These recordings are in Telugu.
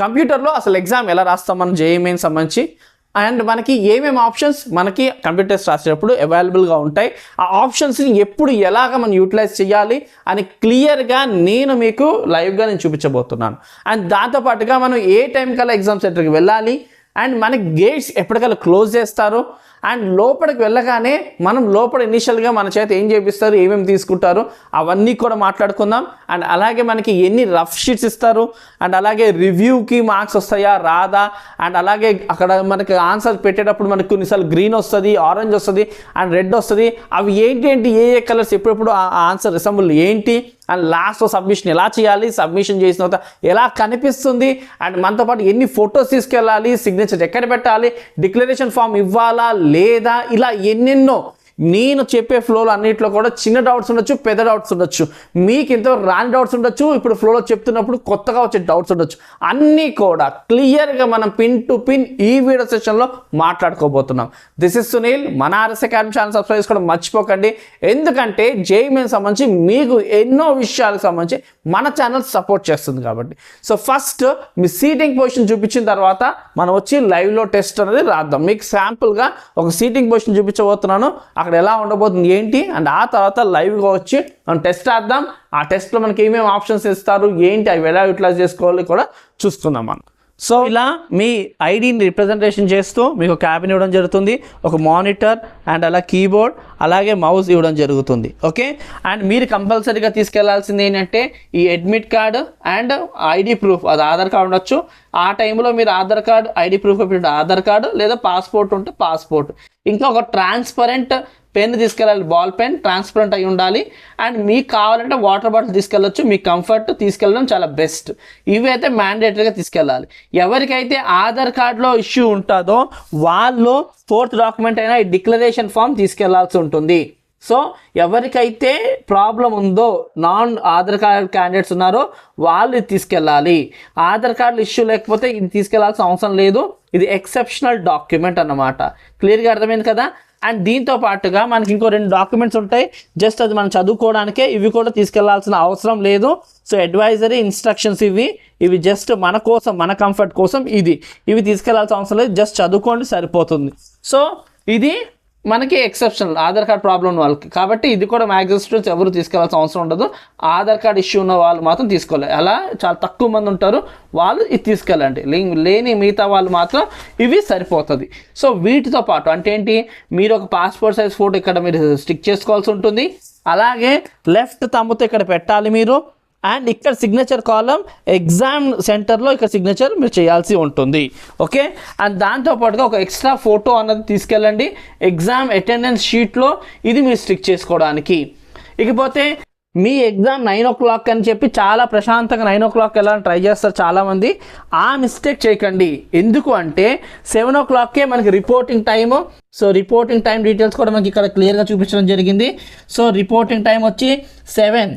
కంప్యూటర్లో అసలు ఎగ్జామ్ ఎలా రాస్తాం మనం జేఈమెయిన్ సంబంధించి? అండ్ మనకి ఏమేమి ఆప్షన్స్? మనకి కంప్యూటర్స్ రాసేటప్పుడు అవైలబుల్గా ఉంటాయి. ఆ ఆప్షన్స్ని ఎప్పుడు ఎలాగ మనం యూటిలైజ్ చేయాలి అని క్లియర్గా నేను మీకు లైవ్గా నేను చూపించబోతున్నాను. అండ్ దాంతోపాటుగా మనం ఏ టైం కల్లా ఎగ్జామ్ సెంటర్కి వెళ్ళాలి? అండ్ మనకి గేట్స్ ఎప్పటికల్లా క్లోజ్ చేస్తారు? అండ్ లోపలికి వెళ్ళగానే మనం లోపల ఇనిషియల్గా మన చేత ఏం చేపిస్తారు ఏమేమి తీసుకుంటారు అవన్నీ కూడా మాట్లాడుకుందాం. అండ్ అలాగే మనకి ఎన్ని రఫ్ షీట్స్ ఇస్తారు అండ్ అలాగే రివ్యూకి మార్క్స్ వస్తాయా రాదా అండ్ అలాగే అక్కడ మనకి ఆన్సర్ పెట్టేటప్పుడు మనకి కొన్నిసార్లు గ్రీన్ వస్తుంది ఆరెంజ్ వస్తుంది అండ్ రెడ్ వస్తుంది. అవి ఏంటి ఏంటి ఏ ఏ కలర్స్ ఎప్పుడెప్పుడు ఆ ఆన్సర్ రిసంబుల్ ఏంటి అండ్ లాస్ట్లో సబ్మిషన్ ఎలా చేయాలి సబ్మిషన్ చేసిన తర్వాత ఎలా కనిపిస్తుంది అండ్ మనతో పాటు ఎన్ని ఫొటోస్ తీసుకెళ్ళాలి సిగ్నేచర్ ఎక్కడ పెట్టాలి డిక్లరేషన్ ఫామ్ ఇవ్వాలా లేదా ఇలా ఎన్నెన్నో నేను చెప్పే ఫ్లోలో అన్నింటిలో కూడా చిన్న డౌట్స్ ఉండొచ్చు పెద్ద డౌట్స్ ఉండొచ్చు. మీకు ఎంతో రాని డౌట్స్ ఉండొచ్చు ఇప్పుడు ఫ్లోలో చెప్తున్నప్పుడు కొత్తగా వచ్చే డౌట్స్ ఉండొచ్చు. అన్నీ కూడా క్లియర్గా మనం పిన్ టు పిన్ ఈ వీడియో సెషన్లో మాట్లాడుకోబోతున్నాం. దిస్ ఇస్ సునీల్ మన ఆర్ఎస్ అకాడమీ ఛానల్ సబ్స్క్రైబ్ చేసుకోవడం మర్చిపోకండి. ఎందుకంటే జేఈమెన్ సంబంధించి మీకు ఎన్నో విషయాలకు సంబంధించి మన ఛానల్ సపోర్ట్ చేస్తుంది కాబట్టి. సో ఫస్ట్ మీ సీటింగ్ పొజిషన్ చూపించిన తర్వాత మనం వచ్చి లైవ్లో టెస్ట్ అనేది రాద్దాం. మీకు శాంపుల్గా ఒక సీటింగ్ పొజిషన్ చూపించబోతున్నాను. అక్కడ అక్కడ ఎలా ఉండబోతుంది ఏంటి? అండ్ ఆ తర్వాత లైవ్గా వచ్చి మనం టెస్ట్ ఆద్దాం ఆ టెస్ట్లో మనకి ఏమేమి ఆప్షన్స్ ఇస్తారు? ఏంటి? అవి ఎలా యూటిలైజ్ చేసుకోవాలి కూడా చూసుకుందాం మనం. సో ఇలా మీ ఐడిని రిప్రజెంటేషన్ చేస్తూ మీకు క్యాబిన్ ఇవ్వడం జరుగుతుంది. ఒక మానిటర్ అండ్ అలా కీబోర్డ్ అలాగే మౌస్ ఇవ్వడం జరుగుతుంది. ఓకే అండ్ మీరు కంపల్సరీగా తీసుకెళ్ళాల్సింది ఏంటంటే ఈ admit card and ID proof అది ఆధార్ కార్డ్ ఉండొచ్చు. ఆ టైంలో మీరు Aadhaar card ID proof Aadhaar card లేదా పాస్పోర్ట్ ఉంటే పాస్పోర్ట్ ఇంకా ఒక ట్రాన్స్పరెంట్ పెన్ తీసుకెళ్ళాలి బాల్ పెన్ ట్రాన్స్పరెంట్ అయి ఉండాలి. అండ్ మీకు కావాలంటే వాటర్ బాటిల్ తీసుకెళ్ళొచ్చు మీ కంఫర్ట్ తీసుకెళ్ళడం చాలా బెస్ట్. ఇవి అయితే మ్యాండేటరీగా తీసుకెళ్ళాలి. ఎవరికైతే ఆధార్ కార్డులో ఇష్యూ ఉంటుందో వాళ్ళు ఫోర్త్ డాక్యుమెంట్ అయినా ఈ డిక్లరేషన్ ఫామ్ తీసుకెళ్ళాల్సి ఉంటుంది. సో ఎవరికైతే ప్రాబ్లం ఉందో నాన్ ఆధార్ కార్డ్ క్యాండిడేట్స్ ఉన్నారో వాళ్ళు తీసుకెళ్ళాలి. ఆధార్ కార్డు ఇష్యూ లేకపోతే ఇది తీసుకెళ్ళాల్సిన అవసరం లేదు. ఇది ఎక్సెప్షనల్ డాక్యుమెంట్ అన్నమాట. క్లియర్గా అర్థమైంది కదా? అండ్ దీంతో పాటుగా మనకి ఇంకో రెండు డాక్యుమెంట్స్ ఉంటాయి. జస్ట్ అది మనం చదువుకోవడానికే ఇవి కూడా తీసుకెళ్ళాల్సిన అవసరం లేదు. సో అడ్వైజరీ ఇన్స్ట్రక్షన్స్ ఇవి. ఇవి జస్ట్ మన కోసం మన కంఫర్ట్ కోసం ఇది. ఇవి తీసుకెళ్ళాల్సిన అవసరం లేదు. జస్ట్ చదువుకోండి సరిపోతుంది. సో ఇది మనకి ఎక్సెప్షనల్ ఆధార్ కార్డ్ ప్రాబ్లం ఉన్న వాళ్ళకి. కాబట్టి ఇది కూడా మ్యాక్సిమం స్టూడెంట్స్ ఎవరు తీసుకెళ్ళాల్సిన అవసరం ఉండదు. ఆధార్ కార్డ్ ఇష్యూ ఉన్న వాళ్ళు మాత్రం తీసుకోవాలి అలా చాలా తక్కువ మంది ఉంటారు. వాళ్ళు ఇది తీసుకెళ్ళండి. లింక్ లేని మిగతా వాళ్ళు మాత్రం ఇవి సరిపోతుంది. సో వీటితో పాటు అంటే ఏంటి? మీరు ఒక పాస్పోర్ట్ సైజ్ ఫోటో ఇక్కడ మీరు స్టిక్ చేసుకోవాల్సి ఉంటుంది. అలాగే లెఫ్ట్ తమ్ముతో ఇక్కడ పెట్టాలి మీరు. అండ్ ఇక్కడ సిగ్నేచర్ కాలం ఎగ్జామ్ సెంటర్లో ఇక్కడ సిగ్నేచర్ మీరు చేయాల్సి ఉంటుంది. ఓకే అండ్ దాంతోపాటుగా ఒక ఎక్స్ట్రా ఫోటో అన్నది తీసుకెళ్ళండి. ఎగ్జామ్ అటెండెన్స్ షీట్లో ఇది మీరు స్టిక్ చేసుకోవడానికి. ఇకపోతే మీ ఎగ్జామ్ నైన్ ఓ క్లాక్ అని చెప్పి చాలా ప్రశాంతంగా నైన్ ఓ క్లాక్ వెళ్ళాలని ట్రై చేస్తారు చాలామంది. ఆ మిస్టేక్ చేయకండి. ఎందుకు అంటే సెవెన్ ఓ క్లాక్కే మనకి reporting time so reporting time details కూడా మనకి ఇక్కడ క్లియర్గా చూపించడం జరిగింది. సో రిపోర్టింగ్ టైం వచ్చి seven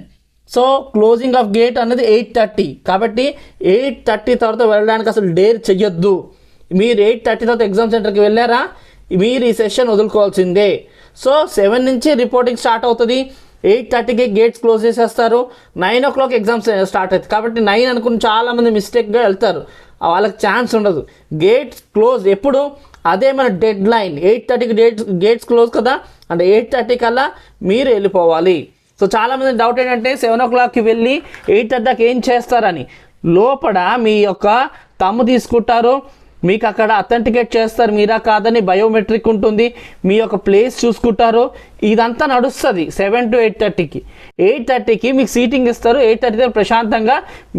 so closing of gate అనేది ఎయిట్ థర్టీ. కాబట్టి ఎయిట్ థర్టీ తర్వాత వెళ్ళడానికి అసలు డేర్ చెయ్యొద్దు. మీరు ఎయిట్ థర్టీ తర్వాత ఎగ్జామ్ సెంటర్కి వెళ్ళారా? మీరు ఈ సెషన్ వదులుకోవాల్సిందే. సో సెవెన్ నుంచి రిపోర్టింగ్ స్టార్ట్ అవుతుంది. ఎయిట్ థర్టీకి గేట్స్ క్లోజ్ చేసేస్తారు. Nine o'clock exams start అవుతుంది కాబట్టి నైన్ అనుకుని చాలామంది మిస్టేక్గా వెళ్తారు. వాళ్ళకి ఛాన్స్ ఉండదు. గేట్స్ క్లోజ్ ఎప్పుడు? అదే మన డెడ్ లైన్. ఎయిట్ థర్టీకి డేట్స్ గేట్స్ క్లోజ్ కదా? అంటే ఎయిట్ థర్టీ కల్లా మీరు వెళ్ళిపోవాలి. సో చాలామంది డౌట్ ఏంటంటే సెవెన్ ఓ క్లాక్కి వెళ్ళి ఎయిట్ థర్టీ దాకా ఏం చేస్తారని. లోపల మీ యొక్క తమ్ము తీసుకుంటారు. మీకు అక్కడ అథెంటికేట్ చేస్తారు మీరా కాదని బయోమెట్రిక్ ఉంటుంది. మీ యొక్క ప్లేస్ చూసుకుంటారు. ఇదంతా నడుస్తుంది సెవెన్ టు ఎయిట్ థర్టీకి ఎయిట్ థర్టీకి మీకు సీటింగ్ ఇస్తారు. ఎయిట్ థర్టీ దగ్గర ప్రశాంతంగా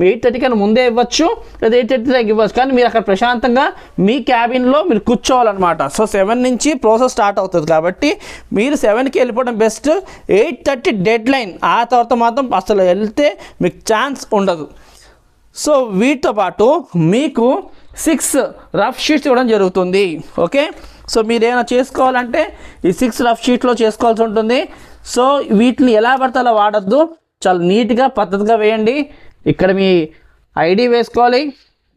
ఎయిట్ థర్టీ కన్నా ముందే ఇవ్వచ్చు. లేదా ఎయిట్ థర్టీ దగ్గర ఇవ్వచ్చు. కానీ మీరు అక్కడ ప్రశాంతంగా మీ క్యాబిన్లో మీరు కూర్చోవాలన్నమాట. సో సెవెన్ నుంచి ప్రాసెస్ స్టార్ట్ అవుతుంది కాబట్టి మీరు సెవెన్కి వెళ్ళిపోవడం best eight thirty deadline ఆ తర్వాత మాత్రం అసలు వెళ్తే మీకు ఛాన్స్ ఉండదు. సో వీటితో పాటు మీకు సిక్స్ రఫ్ షీట్స్ ఇవ్వడం జరుగుతుంది. ఓకే? సో మీరు ఏమైనా చేసుకోవాలంటే ఈ సిక్స్ రఫ్ షీట్లో చేసుకోవాల్సి ఉంటుంది. సో వీటిని ఎలా పడితే అలా వాడద్దు. చాలా నీట్గా పద్ధతిగా వేయండి. ఇక్కడ మీ ఐడి వేసుకోవాలి.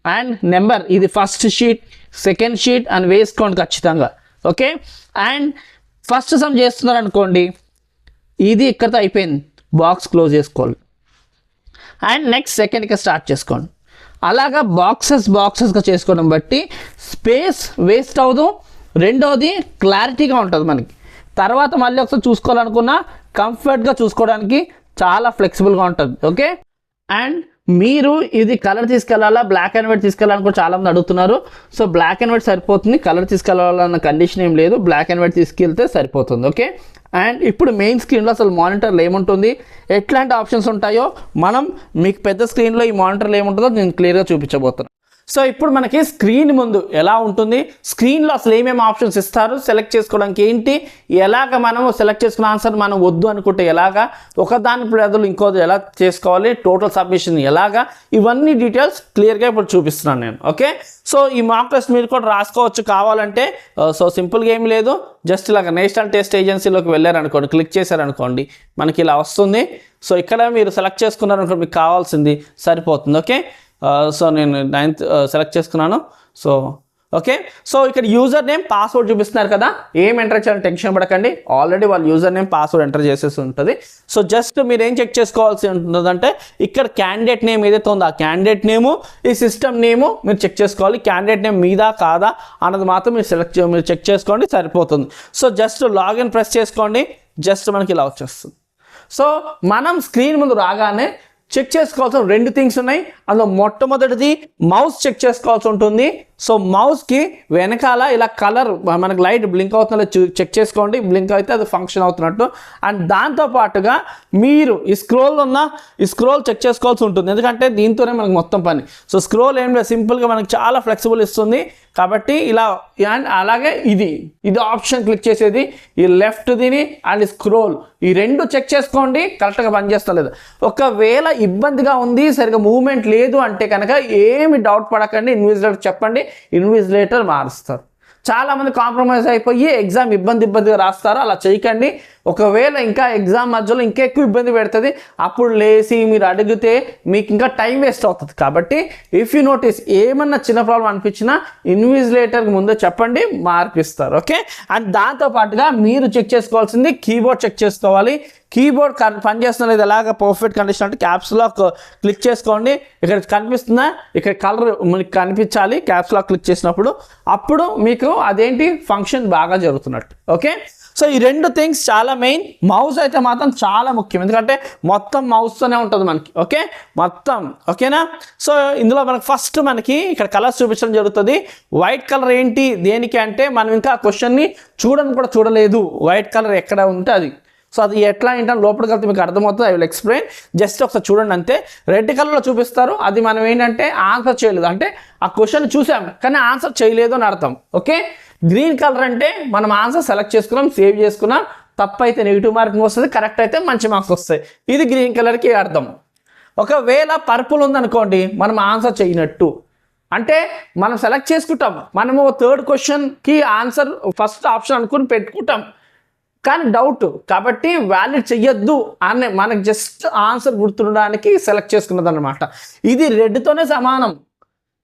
అండ్ నెంబర్ ఇది ఫస్ట్ షీట్ సెకండ్ షీట్ అని వేసుకోండి ఖచ్చితంగా. ఓకే? అండ్ ఫస్ట్ సమ్ చేస్తున్నారు అనుకోండి ఇది ఇక్కడతో అయిపోయింది. బాక్స్ క్లోజ్ చేసుకోవాలి. అండ్ నెక్స్ట్ సెకండ్కి స్టార్ట్ చేసుకోండి. అలాగా బాక్సెస్ బాక్సెస్గా చేసుకోవడం బట్టి స్పేస్ వేస్ట్ అవ్వదు. రెండవది క్లారిటీగా ఉంటుంది మనకి. తర్వాత మళ్ళీ ఒకసారి చూసుకోవాలనుకున్నా కంఫర్ట్గా చూసుకోవడానికి చాలా ఫ్లెక్సిబుల్గా ఉంటుంది. ఓకే? అండ్ మీరు ఇది కలర్ తీసుకెళ్ళాలా బ్లాక్ అండ్ వైట్ తీసుకెళ్ళాలని కూడా చాలా మంది అడుగుతున్నారు. సో బ్లాక్ అండ్ వైట్ సరిపోతుంది. కలర్ తీసుకెళ్ళాలన్న కండిషన్ ఏం లేదు. బ్లాక్ అండ్ వైట్ తీసుకెళ్తే సరిపోతుంది. ఓకే అండ్ ఇప్పుడు మెయిన్ స్క్రీన్లో అసలు మానిటర్లు ఏముంటుంది? ఎట్లాంటి ఆప్షన్స్ ఉంటాయో? మనం మీకు పెద్ద స్క్రీన్లో ఈ మానిటర్లు ఏముంటుందో నేను క్లియర్గా చూపించబోతున్నాను సో ఇప్పుడు మనకి స్క్రీన్ ముందు ఎలా ఉంటుంది? స్క్రీన్లో అసలు ఏమేమి ఆప్షన్స్ ఇస్తారు? సెలెక్ట్ చేసుకోవడానికి ఏంటి? ఎలాగ మనము సెలెక్ట్ చేసుకున్న ఆన్సర్ మనం వద్దు అనుకుంటే ఎలాగా? ఒకదాని బదులు ఇంకోది ఎలా చేసుకోవాలి? టోటల్ సబ్మిషన్ ఎలాగా? ఇవన్నీ డీటెయిల్స్ క్లియర్గా ఇప్పుడు చూపిస్తున్నాను నేను ఓకే సో ఈ మాక్ టెస్ట్ మీరు కూడా రాసుకోవచ్చు. కావాలంటే సో సింపుల్గా ఏం లేదు. జస్ట్ ఇలాగ నేషనల్ టెస్ట్ ఏజెన్సీలోకి వెళ్ళారనుకోండి క్లిక్ చేశారనుకోండి మనకి ఇలా వస్తుంది. సో ఇక్కడ మీరు సెలెక్ట్ చేసుకున్నారనుకోండి మీకు కావాల్సింది సరిపోతుంది ఓకే సో నేను నైన్త్ సెలెక్ట్ చేసుకున్నాను. సో ఓకే సో ఇక్కడ యూజర్ నేమ్ పాస్వర్డ్ చూపిస్తున్నారు కదా. ఏం ఎంటర్ చేయాలని టెన్షన్ పడకండి. ఆల్రెడీ వాళ్ళ యూజర్ నేమ్ పాస్వర్డ్ ఎంటర్ చేసేసి ఉంటుంది. సో జస్ట్ మీరు ఏం చెక్ చేసుకోవాల్సి ఉంటుందంటే ఇక్కడ క్యాండిడేట్ నేమ్ ఏదైతే ఉందో ఆ క్యాండిడేట్ నేము ఈ సిస్టమ్ నేము మీరు చెక్ చేసుకోవాలి. క్యాండిడేట్ నేమ్ మీదా కాదా అన్నది మాత్రం మీరు సెలెక్ట్ మీరు చెక్ చేసుకోండి సరిపోతుంది. సో జస్ట్ లాగిన్ ప్రెస్ చేసుకోండి. జస్ట్ మనకి ఇలా వచ్చేస్తుంది. సో మనం స్క్రీన్ ముందు రాగానే చెక్ చేసుకోవాల్సిన రెండు థింగ్స్ ఉన్నాయి. అందులో మొట్టమొదటిది మౌస్ చెక్ చేసుకోవాల్సి ఉంటుంది. సో మౌస్కి వెనకాల ఇలా కలర్ మనకి లైట్ బ్లింక్ అవుతుందో చెక్ చేసుకోండి. బ్లింక్ అయితే అది ఫంక్షన్ అవుతున్నట్టు. అండ్ దాంతో పాటుగా మీరు ఈ స్క్రోల్ ఉన్న ఈ స్క్రోల్ చెక్ చేసుకోవాల్సి ఉంటుంది. ఎందుకంటే దీంతోనే మనకు మొత్తం పని. సో స్క్రోల్ ఏం లేదు. సింపుల్గా మనకి చాలా ఫ్లెక్సిబుల్ ఇస్తుంది. కాబట్టి ఇలా అండ్ అలాగే ఇది. ఇది ఆప్షన్ క్లిక్ చేసేది. ఈ లెఫ్ట్ దీని అండ్ స్క్రోల్. ఈ రెండు చెక్ చేసుకోండి. కరెక్ట్గా పనిచేస్తలేదు ఒకవేళ ఇబ్బందిగా ఉంది సరిగా మూమెంట్ లేదు అంటే కనుక ఏమి డౌట్ పడకండి. ఇన్విజిటర్ చెప్పండి. ఇన్విజిలేటర్ మారుస్తారు. చాలామంది కాంప్రమైజ్ అయిపోయి ఎగ్జామ్ ఇబ్బంది ఇబ్బందిగా రాస్తారు అలా చేయకండి. ఒకవేళ ఇంకా ఎగ్జామ్ మధ్యలో ఇంకా ఎక్కువ ఇబ్బంది పెడుతుంది అప్పుడు లేచి మీరు అడిగితే మీకు ఇంకా టైం వేస్ట్ అవుతుంది. కాబట్టి ఇఫ్ యూ నోటీస్ ఏమన్నా చిన్న ప్రాబ్లం అనిపించినా ఇన్విజిలేటర్కి ముందే చెప్పండి మార్క్ ఇస్తారు ఓకే అండ్ దాంతో పాటుగా మీరు చెక్ చేసుకోవాల్సింది కీబోర్డ్ చెక్ చేసుకోవాలి. కీబోర్డ్ పనిచేస్తున్న లేదు ఎలాగ పర్ఫెక్ట్ కండిషన్ అంటే క్యాప్స్లాక్ క్లిక్ చేసుకోండి. ఇక్కడ కనిపిస్తుందా ఇక్కడ కలర్ మనకి కనిపించాలి క్యాప్స్లాక్ క్లిక్ చేసినప్పుడు. అప్పుడు మీకు అదేంటి? ఫంక్షన్ బాగా జరుగుతున్నట్టు ఓకే సో ఈ రెండు థింగ్స్ చాలా మెయిన్ మౌస్ అయితే మాత్రం చాలా ముఖ్యం. ఎందుకంటే మొత్తం మౌస్తోనే ఉంటుంది మనకి. ఓకే మొత్తం. ఓకేనా సో ఇందులో మనకి ఫస్ట్ మనకి ఇక్కడ కలర్స్ చూపించడం జరుగుతుంది. వైట్ కలర్ ఏంటి? దేనికి అంటే మనం ఇంకా ఆ క్వశ్చన్ని చూడని కూడా చూడలేదు. వైట్ కలర్ ఎక్కడ ఉంటే అది. సో అది ఎట్లా ఏంటంటే లోపలికి వెళ్తే మీకు అర్థమవుతుంది. ఐ విల్ ఎక్స్ప్లెయిన్ జస్ట్ ఒకసారి చూడండి అంతే. రెడ్ కలర్లో చూపిస్తారు. అది మనం ఏంటంటే ఆన్సర్ చేయలేదు. అంటే ఆ క్వశ్చన్ చూసాం కానీ ఆన్సర్ చేయలేదు అని అర్థం. ఓకే గ్రీన్ కలర్ అంటే మనం ఆన్సర్ సెలెక్ట్ చేసుకున్నాం సేవ్ చేసుకున్నాం తప్ప అయితే నెగిటివ్ మార్కింగ్ వస్తుంది కరెక్ట్ అయితే మంచి మార్క్స్ వస్తాయి. ఇది గ్రీన్ కలర్కి అర్థం. ఒకవేళ పర్పుల్ ఉందనుకోండి మనం ఆన్సర్ చేయనట్టు. అంటే మనం సెలెక్ట్ చేసుకుంటాం. మనము థర్డ్ క్వశ్చన్కి ఆన్సర్ ఫస్ట్ ఆప్షన్ అనుకుని పెట్టుకుంటాం. కానీ డౌట్ కాబట్టి వ్యాలిడ్ చెయ్యొద్దు అనే మనకు జస్ట్ ఆన్సర్ గుర్తుండడానికి సెలెక్ట్ చేసుకున్నది అనమాట ఇది రెడ్తోనే సమానం.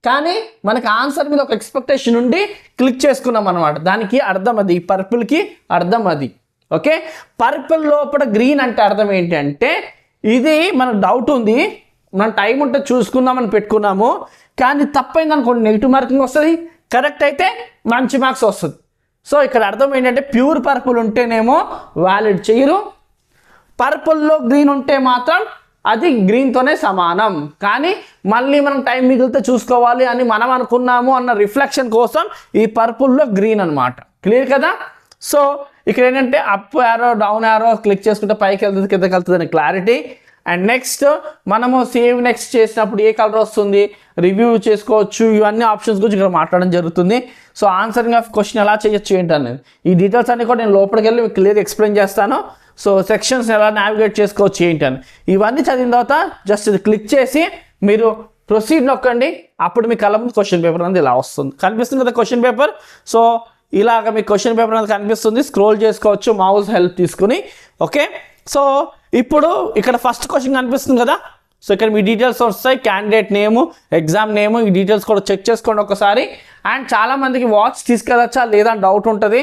కానీ మనకి ఆన్సర్ మీద ఒక ఎక్స్పెక్టేషన్ ఉండి క్లిక్ చేసుకున్నాం అనమాట దానికి అర్థం అది. పర్పుల్కి అర్థం అది. ఓకే? పర్పుల్ లోపల గ్రీన్ అంటే అర్థం ఏంటంటే ఇది మనకు డౌట్ ఉంది. మనం టైం ఉంటే చూసుకుందామని పెట్టుకున్నాము. కానీ తప్పైంది అనుకోండి నెగిటివ్ మార్కింగ్ వస్తుంది. కరెక్ట్ అయితే మంచి మార్క్స్ వస్తుంది. సో ఇక్కడ అర్థం ఏంటంటే ప్యూర్ పర్పుల్ ఉంటేనేమో వ్యాలిడ్ చేయరు. పర్పుల్లో గ్రీన్ ఉంటే మాత్రం అది గ్రీన్తోనే సమానం. కానీ మళ్ళీ మనం టైం మిగిలితే చూసుకోవాలి అని మనం అనుకున్నాము అన్న రిఫ్లెక్షన్ కోసం ఈ పర్పుల్లో గ్రీన్ అనమాట క్లియర్ కదా? సో ఇక్కడ ఏంటంటే up arrow down arrow click చేసుకుంటే పైకి వెళ్తుంది కిందకి వెళ్తుంది అని క్లారిటీ అండ్ నెక్స్ట్ మనము సేవ్ నెక్స్ట్ చేసినప్పుడు ఏ కలర్ వస్తుంది రివ్యూ చేసుకోవచ్చు ఇవన్నీ ఆప్షన్స్ గురించి ఇక్కడ మాట్లాడడం జరుగుతుంది. సో ఆన్సరింగ్ ఆఫ్ క్వశ్చన్ ఎలా చేయొచ్చు ఏంటనేది. ఈ డీటెయిల్స్ అన్ని కూడా నేను లోపలికి వెళ్ళి క్లియర్ ఎక్స్ప్లెయిన్ చేస్తాను. సో సెక్షన్స్ ఎలా నావిగేట్ చేసుకోవచ్చు ఏంటి అని ఇవన్నీ చదివిన తర్వాత జస్ట్ ఇది క్లిక్ చేసి మీరు ప్రొసీడ్ నొక్కండి. అప్పుడు మీ కలం క్వశ్చన్ పేపర్ అనేది ఇలా వస్తుంది. కనిపిస్తుంది కదా క్వశ్చన్ పేపర్? సో ఇలాగ మీ క్వశ్చన్ పేపర్ అనేది కనిపిస్తుంది. స్క్రోల్ చేసుకోవచ్చు మౌస్ హెల్ప్ తీసుకుని. ఓకే? సో ఇప్పుడు ఇక్కడ ఫస్ట్ క్వశ్చన్ కనిపిస్తుంది కదా? సో ఇక్కడ మీ డీటెయిల్స్ వస్తాయి క్యాండిడేట్ నేము ఎగ్జామ్ నేము ఈ డీటెయిల్స్ కూడా చెక్ చేసుకోండి ఒకసారి. అండ్ చాలా మందికి వాచ్ తీసుకెళ్ళచ్చా లేదా అని డౌట్ ఉంటుంది.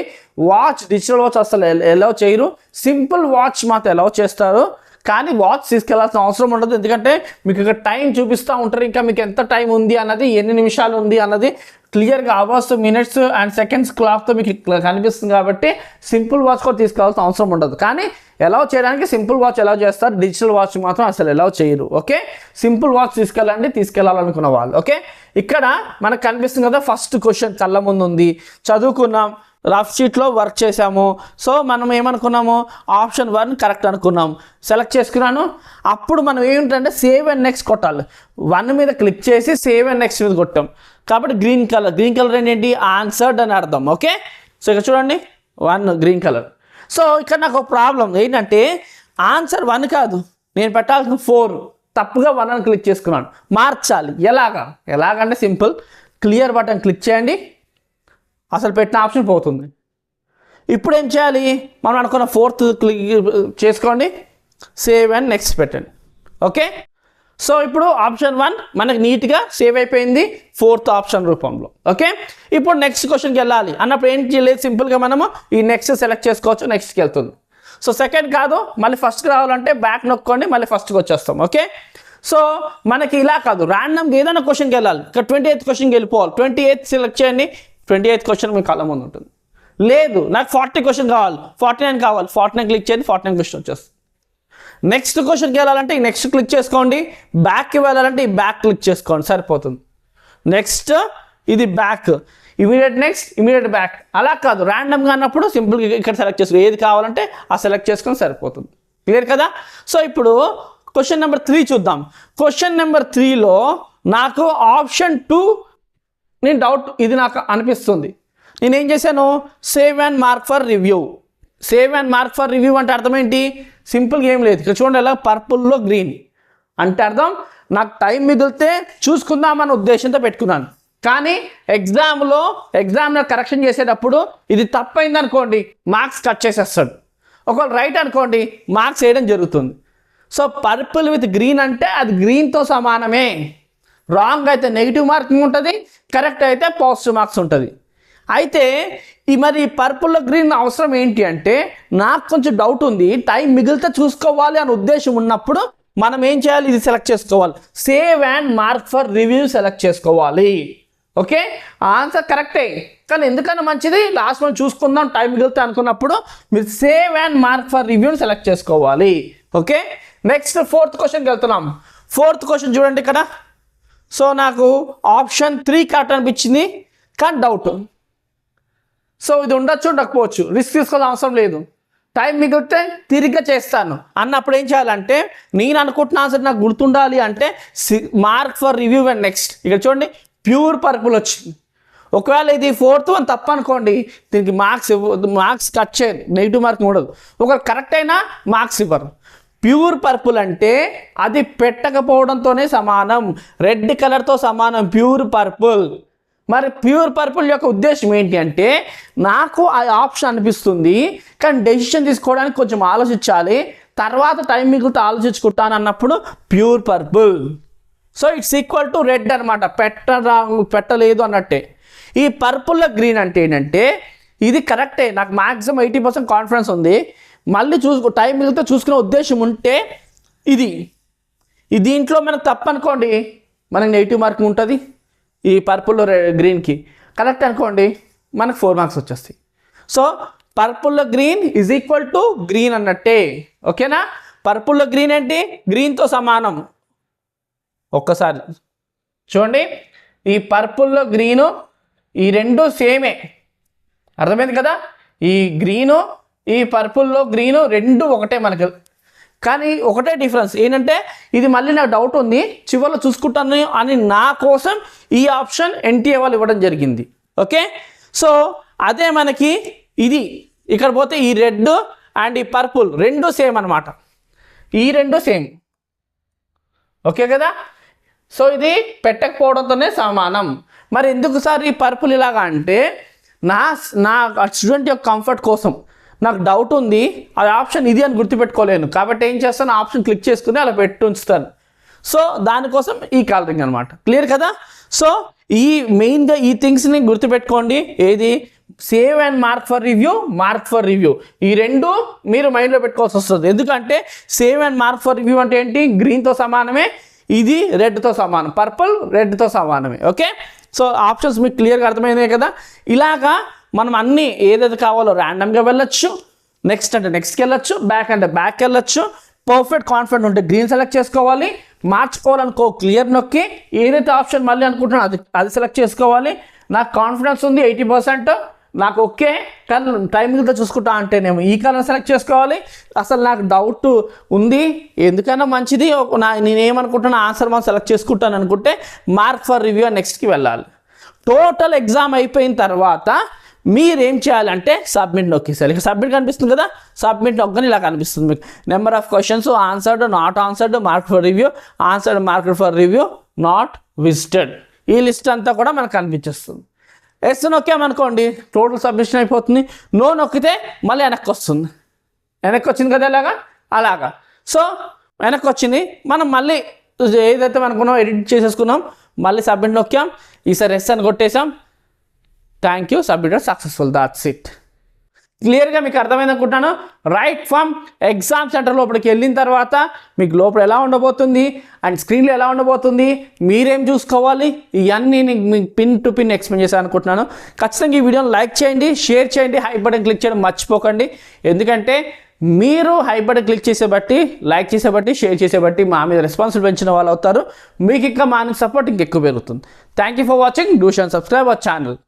వాచ్ డిజిటల్ వాచ్ అసలు ఎలా చేయరు. సింపుల్ వాచ్ మాత్రం ఎలా చేస్తారు. కానీ వాచ్ తీసుకెళ్ళాల్సిన అవసరం ఉండదు. ఎందుకంటే మీకు ఇక్కడ టైం చూపిస్తూ ఉంటారు. ఇంకా మీకు ఎంత టైం ఉంది అన్నది ఎన్ని నిమిషాలు ఉంది అన్నది క్లియర్గా అవర్స్ మినిట్స్ అండ్ సెకండ్స్ క్లాక్తో మీకు కనిపిస్తుంది కాబట్టి సింపుల్ వాచ్ కూడా తీసుకోవాల్సిన అవసరం ఉండదు. కానీ ఎలా చేయడానికి సింపుల్ వాచ్ ఎలా చేస్తారు. డిజిటల్ వాచ్ మాత్రం అసలు ఎలా చేయరు. ఓకే? సింపుల్ వాచ్ తీసుకెళ్ళండి తీసుకెళ్ళాలనుకున్న వాళ్ళు. ఓకే? ఇక్కడ మనకు కనిపిస్తుంది కదా ఫస్ట్ క్వశ్చన్ కళ్ళ ముందు ఉంది చదువుకున్నాం రఫ్ షీట్లో వర్క్ చేసాము సో మనం ఏమనుకున్నాము? ఆప్షన్ వన్ కరెక్ట్ అనుకున్నాం. సెలెక్ట్ చేసుకున్నాను. అప్పుడు మనం ఏమిటంటే సేవ్ అండ్ నెక్స్ట్ కొట్టాలి. వన్ మీద క్లిక్ చేసి సేవ్ అండ్ నెక్స్ట్ మీద కొట్టాం. కాబట్టి గ్రీన్ కలర్. గ్రీన్ కలర్ ఏంటి? ఆన్సర్డ్ అని అర్థం. ఓకే? సో ఇక్కడ చూడండి. One green colour. సో ఇక్కడ నాకు ఒక ప్రాబ్లం. ఏంటంటే ఆన్సర్ వన్ కాదు. నేను పెట్టాల్సిన ఫోర్. తప్పుగా వన్ అని క్లిక్ చేసుకున్నాను. మార్చాలి. ఎలాగా? ఎలాగంటే సింపుల్. క్లియర్ బటన్ క్లిక్ చేయండి. అసలు పెట్టిన ఆప్షన్ పోతుంది. ఇప్పుడు ఏం చేయాలి? మనం అనుకున్న ఫోర్త్ క్లిక్ చేసుకోండి. సేవ్ అండ్ నెక్స్ట్ పెట్టండి. ఓకే? సో ఇప్పుడు ఆప్షన్ వన్ మనకు నీట్గా సేవ్ అయిపోయింది. ఫోర్త్ ఆప్షన్ రూపంలో. ఓకే ఇప్పుడు నెక్స్ట్ క్వశ్చన్కి వెళ్ళాలి. అన్నప్పుడు ఏం చేయలేదు? సింపుల్గా మనము ఈ నెక్స్ట్ సెలెక్ట్ చేసుకోవచ్చు. నెక్స్ట్కి వెళ్తుంది. సో సెకండ్ కాదు. మళ్ళీ ఫస్ట్కి రావాలంటే బ్యాక్ నొక్కండి. మళ్ళీ ఫస్ట్కి వచ్చేస్తాం. ఓకే సో మనకి ఇలా కాదు. ర్యాండమ్గా ఏదైనా క్వశ్చన్కి వెళ్ళాలి. ఇక్కడ ట్వంటీ ఎయిత్ క్వశ్చన్కి వెళ్ళిపోవాలి. ట్వంటీ ఎయిత్ సెలెక్ట్ చేయండి. ట్వంటీ ఎయిత్ క్వశ్చన్ మీ కళ్ళ ముందు ఉంటుంది. లేదు. నాకు ఫార్టీ క్వశ్చన్ కావాలి. ఫార్టీ నైన్ కావాలి. ఫార్టీ నైన్ క్లిక్ చేయండి. ఫార్టీ నైన్ క్వశ్చన్ వచ్చేస్తుంది. నెక్స్ట్ క్వశ్చన్కి వెళ్ళాలంటే ఈ నెక్స్ట్ క్లిక్ చేసుకోండి. బ్యాక్కి వెళ్ళాలంటే ఈ బ్యాక్ క్లిక్ చేసుకోండి. సరిపోతుంది. నెక్స్ట్ ఇది back immediate next immediate back అలా కాదు. ర్యాండమ్గా అన్నప్పుడు సింపుల్గా ఇక్కడ సెలెక్ట్ చేసుకో. ఏది కావాలంటే ఆ సెలెక్ట్ చేసుకొని సరిపోతుంది. క్లియర్ కదా? సో ఇప్పుడు క్వశ్చన్ నెంబర్ త్రీ చూద్దాం. క్వశ్చన్ నెంబర్ త్రీలో నాకు ఆప్షన్ టూ నేను డౌట్ ఇది నాకు అనిపిస్తుంది. నేను ఏం చేశాను? Save and mark for review save and mark for review అంటే అర్థం ఏంటి? సింపుల్గా ఏం లేదు. ఇక్కడ చూడండి ఎలా పర్పుల్లో గ్రీన్. అంటే అర్థం? నాకు టైం మిగిలితే చూసుకుందామన్న ఉద్దేశంతో పెట్టుకున్నాను. కానీ ఎగ్జామ్లో ఎగ్జామ్లో కరెక్షన్ చేసేటప్పుడు ఇది తప్పైంది అనుకోండి మార్క్స్ కట్ చేసేస్తాడు. ఒకవేళ రైట్ అనుకోండి మార్క్స్ వేయడం జరుగుతుంది. సో పర్పుల్ విత్ గ్రీన్ అంటే అది గ్రీన్తో సమానమే. రాంగ్ అయితే నెగిటివ్ మార్కింగ్ ఉంటుంది కరెక్ట్ అయితే పాజిటివ్ మార్క్స్ ఉంటుంది. అయితే ఈ మరి పర్పుల్ గ్రీన్ అవసరం ఏంటి అంటే నాకు కొంచెం డౌట్ ఉంది. టైం మిగిలితే చూసుకోవాలి అనే ఉద్దేశం ఉన్నప్పుడు మనం ఏం చేయాలి? ఇది సెలెక్ట్ చేసుకోవాలి. Save and mark for review select చేసుకోవాలి. ఓకే? ఆన్సర్ కరెక్టే కానీ ఎందుకన్నా మంచిది? లాస్ట్ మనం చూసుకుందాం. టైం మిగిలితే అనుకున్నప్పుడు మీరు సేవ్ అండ్ మార్క్ ఫర్ రివ్యూని సెలెక్ట్ చేసుకోవాలి. ఓకే? నెక్స్ట్ ఫోర్త్ క్వశ్చన్కి వెళ్తున్నాం. ఫోర్త్ క్వశ్చన్ చూడండి ఇక్కడ. సో నాకు ఆప్షన్ త్రీ కరెక్ట్ అనిపించింది. కానీ డౌట్ సో ఇది ఉండొచ్చు ఉండకపోవచ్చు. రిస్క్ తీసుకోవాల్సిన అవసరం లేదు. టైం మిగిలితే తిరిగ్గా చేస్తాను. అన్నప్పుడు ఏం చేయాలంటే నేను అనుకుంటున్న ఆన్సర్ నాకు గుర్తుండాలి అంటే mark for review and next ఇక్కడ చూడండి ప్యూర్ పర్పుల్ వచ్చింది. ఒకవేళ ఇది ఫోర్త్ వన్ తప్పనుకోండి దీనికి మార్క్స్ మార్క్స్ కట్ చేయరు. నెగిటివ్ మార్క్ ఉండదు. ఒకవేళ కరెక్ట్ అయినా మార్క్స్ ఇవ్వరు. ప్యూర్ పర్పుల్ అంటే అది పెట్టకపోవడంతోనే సమానం. రెడ్ కలర్తో సమానం. ప్యూర్ పర్పుల్ మరి ప్యూర్ పర్పుల్ యొక్క ఉద్దేశం ఏంటి అంటే నాకు ఆ ఆప్షన్ అనిపిస్తుంది కానీ డెసిషన్ తీసుకోవడానికి కొంచెం ఆలోచించాలి తర్వాత టైం మిగిలితే ఆలోచించుకుంటాను అన్నప్పుడు pure purple. So it's equal to red అనమాట పెట్టరా పెట్టలేదు అన్నట్టే. ఈ పర్పుల్లో గ్రీన్ అంటే ఏంటంటే ఇది కరెక్టే నాకు మ్యాక్సిమం ఎయిటీ పర్సెంట్ కాన్ఫిడెన్స్ ఉంది. మళ్ళీ చూసుకో టైం మిగిలితే చూసుకునే ఉద్దేశం ఉంటే ఇది. ఈ దీంట్లో మనకు తప్పనుకోండి మనకి నెగిటివ్ మార్కింగ్ ఉంటుంది. ఈ పర్పుల్లో గ్రీన్కి కరెక్ట్ అనుకోండి మనకు ఫోర్ మార్క్స్ వచ్చేస్తాయి. So పర్పుల్లో green is equal to green అన్నట్టే. ఓకేనా పర్పుల్లో గ్రీన్ ఏంటి? గ్రీన్తో సమానం. ఒక్కసారి చూడండి. ఈ పర్పుల్లో గ్రీను ఈ రెండు సేమే అర్థమైంది కదా? ఈ గ్రీను ఈ పర్పుల్లో గ్రీను రెండు ఒకటే మనకు కానీ ఒకటే డిఫరెన్స్ ఏంటంటే ఇది మళ్ళీ నాకు డౌట్ ఉంది. చివరిలో చూసుకుంటాను అని నా కోసం ఈ ఆప్షన్ ఎన్టీఏ వాళ్ళు ఇవ్వడం జరిగింది. ఓకే? సో అదే మనకి ఇది. ఇక్కడ పోతే ఈ రెడ్ అండ్ ఈ పర్పుల్ రెండు సేమ్ అనమాట ఈ రెండు సేమ్ ఓకే కదా? సో ఇది పెట్టకపోవడంతోనే సమానం. మరి ఎందుకు సార్ ఈ పర్పుల్ ఇలాగా అంటే నా నా స్టూడెంట్ యొక్క కంఫర్ట్ కోసం. నాకు డౌట్ ఉంది అది ఆప్షన్ ఇది అని గుర్తుపెట్టుకోలేను. కాబట్టి ఏం చేస్తాను? ఆప్షన్ క్లిక్ చేసుకుని అలా పెట్టి ఉంచుతాను. సో దానికోసం ఈ కలరింగ్ అనమాట క్లియర్ కదా? సో ఈ మెయిన్గా ఈ థింగ్స్ని గుర్తుపెట్టుకోండి. ఏది? Save and mark for review mark for review ఈ రెండు మీరు మైండ్లో పెట్టుకోవాల్సి వస్తుంది. ఎందుకంటే save and mark for review అంటే ఏంటి? గ్రీన్తో సమానమే ఇది రెడ్తో సమానం. పర్పుల్ రెడ్తో సమానమే. ఓకే సో ఆప్షన్స్ మీకు క్లియర్గా అర్థమైనాయి కదా? ఇలాగా మనం అన్నీ ఏదైతే కావాలో ర్యాండమ్గా వెళ్ళొచ్చు. నెక్స్ట్ అంటే నెక్స్ట్కి వెళ్ళొచ్చు. బ్యాక్ అంటే బ్యాక్ వెళ్ళొచ్చు. పర్ఫెక్ట్ కాన్ఫిడెంట్ ఉంటే గ్రీన్ సెలెక్ట్ చేసుకోవాలి. మార్చుకోవాలనుకో క్లియర్ నొక్కి ఏదైతే ఆప్షన్ మళ్ళీ అనుకుంటున్నా అది అది సెలెక్ట్ చేసుకోవాలి. నాకు కాన్ఫిడెన్స్ ఉంది ఎయిటీ పర్సెంట్ నాకు ఓకే. కానీ టైం మీద చూసుకుంటా నేను ఈ కలర్ సెలెక్ట్ చేసుకోవాలి. అసలు నాకు డౌట్ ఉంది. ఎందుకైనా మంచిది. నా నేనేమనుకుంటున్నా ఆన్సర్ మనం సెలెక్ట్ చేసుకుంటాను అనుకుంటే మార్క్ ఫర్ రివ్యూ నెక్స్ట్కి వెళ్ళాలి. టోటల్ ఎగ్జామ్ అయిపోయిన తర్వాత మీరేం చేయాలంటే సబ్మిట్ నొక్కేసారు ఇక సబ్మిట్ కనిపిస్తుంది కదా సబ్మిట్ నొక్కని ఇలా కనిపిస్తుంది మీకు. Number of questions answered not answered mark for review answered mark for review not visited ఈ లిస్ట్ అంతా కూడా మనకు కనిపించేస్తుంది. ఎస్ నొక్కామనుకోండి టోటల్ సబ్మిషన్ అయిపోతుంది. నో నొక్కితే మళ్ళీ వెనక్కి వస్తుంది. వెనక్కి వచ్చింది కదా ఇలాగా అలాగా. సో వెనక్కి వచ్చింది. మనం మళ్ళీ ఏదైతే మనకున్నాం ఎడిట్ చేసేసుకున్నాం. మళ్ళీ సబ్మిట్ నొక్కాం. ఈసారి ఎస్ అని కొట్టేసాం. Thank you submitted successful that's it క్లియర్గా మీకు అర్థమైంది రైట్ ఫ్రమ్ ఎగ్జామ్ సెంటర్ లోపలికి వెళ్ళిన తర్వాత మీకు లోపల ఎలా ఉండబోతుంది? అండ్ స్క్రీన్లో ఎలా ఉండబోతుంది? మీరేం చూసుకోవాలి? ఇవన్నీ నేను మీకు పిన్ టు పిన్ ఎక్స్ప్లెయిన్ చేశాను అనుకుంటున్నాను. ఖచ్చితంగా ఈ వీడియోని లైక్ చేయండి షేర్ చేయండి హై బటన్ క్లిక్ చేయడం మర్చిపోకండి. ఎందుకంటే మీరు హై బటన్ క్లిక్ చేసే బట్టి లైక్ చేసే బట్టి షేర్ చేసే బట్టి మా మీద రెస్పాన్సిబుల్ పెంచిన వాళ్ళు అవుతారు. మీకు ఇంకా మా సపోర్ట్ ఇంకెక్కువ పెరుగుతుంది. Thank you for watching do షన్ subscribe our channel